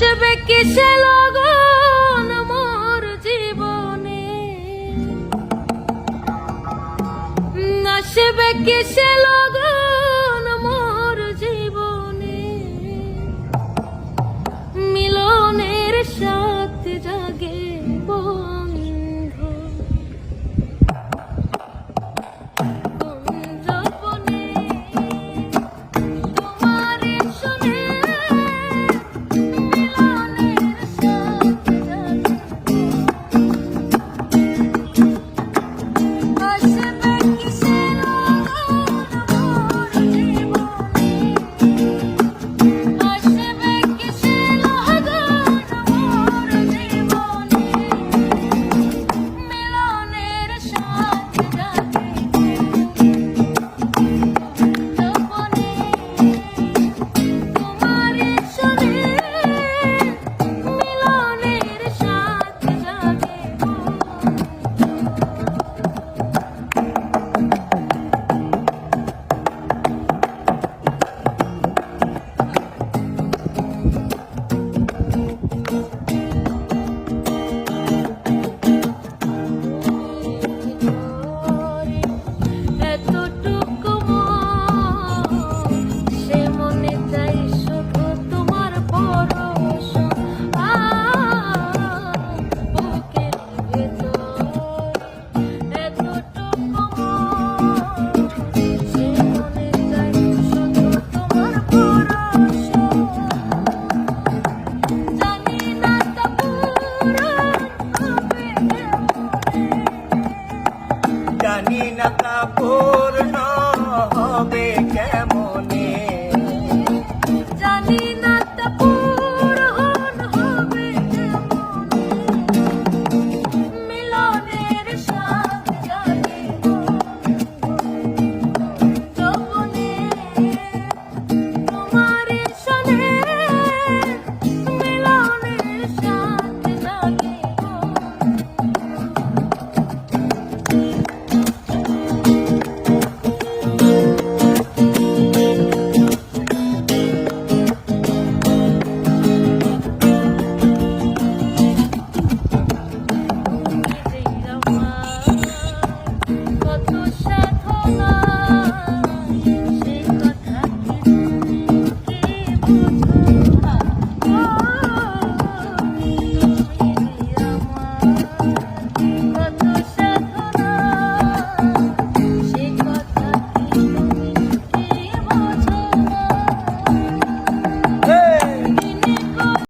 আসবে কিসে লগন মোর জীবনে? আসবে কিসে লগন স্বাধীনতা পূর্ণ হবে কেমনে?